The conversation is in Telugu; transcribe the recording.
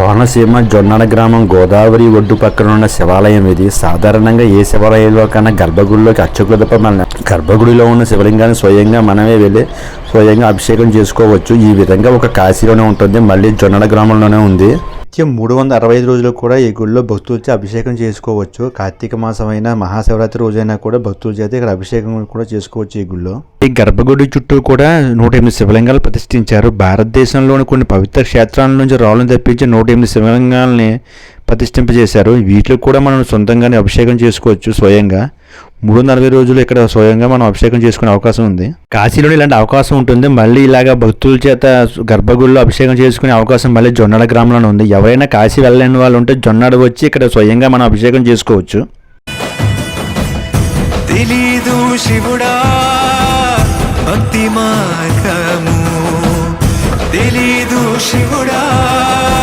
కోనసీమ జొన్నడ గ్రామం గోదావరి ఒడ్డు పక్కన ఉన్న శివాలయం ఇది. సాధారణంగా ఏ శివాలయంలో కన్నా గర్భగుడిలోకి అచ్చకుదప మన గర్భగుడిలో ఉన్న శివలింగాన్ని స్వయంగా మనమే వెళ్ళి స్వయంగా అభిషేకం చేసుకోవచ్చు. ఈ విధంగా ఒక కాశీలోనే ఉంటుంది. మళ్ళీ జొన్నడ గ్రామంలోనే ఉంది. నిత్యం మూడు వందల అరవై ఐదు రోజులు కూడా ఈ గుడిలో భక్తులు వచ్చి అభిషేకం చేసుకోవచ్చు. కార్తీక మాసమైన మహాశివరాత్రి రోజైనా కూడా భక్తులు చేత ఇక్కడ అభిషేకం కూడా చేసుకోవచ్చు ఈ గుడిలో. ఈ గర్భగుడి చుట్టూ కూడా నూట ఎనిమిది శివలింగాలు ప్రతిష్ఠించారు. భారతదేశంలోని కొన్ని పవిత్ర క్షేత్రాల నుంచి రాళ్ళను తెప్పించి నూట ఎనిమిది శివలింగాలని ప్రతిష్ఠింపజేశారు. వీటిలో కూడా మనం సొంతంగానే అభిషేకం చేసుకోవచ్చు స్వయంగా. మూడు నలభై రోజులు ఇక్కడ స్వయంగా మనం అభిషేకం చేసుకునే అవకాశం ఉంది. కాశీలో ఇలాంటి అవకాశం ఉంటుంది. మళ్ళీ ఇలాగా భక్తుల చేత గర్భగుడిలో అభిషేకం చేసుకునే అవకాశం మళ్ళీ జొన్నడ గ్రామంలో ఉంది. ఎవరైనా కాశీ వెళ్ళలేని వాళ్ళు ఉంటే జొన్నడ వచ్చి ఇక్కడ స్వయంగా మనం అభిషేకం చేసుకోవచ్చు. తెలీదు శివుడా భక్తి మార్గము తెలీదు శివుడా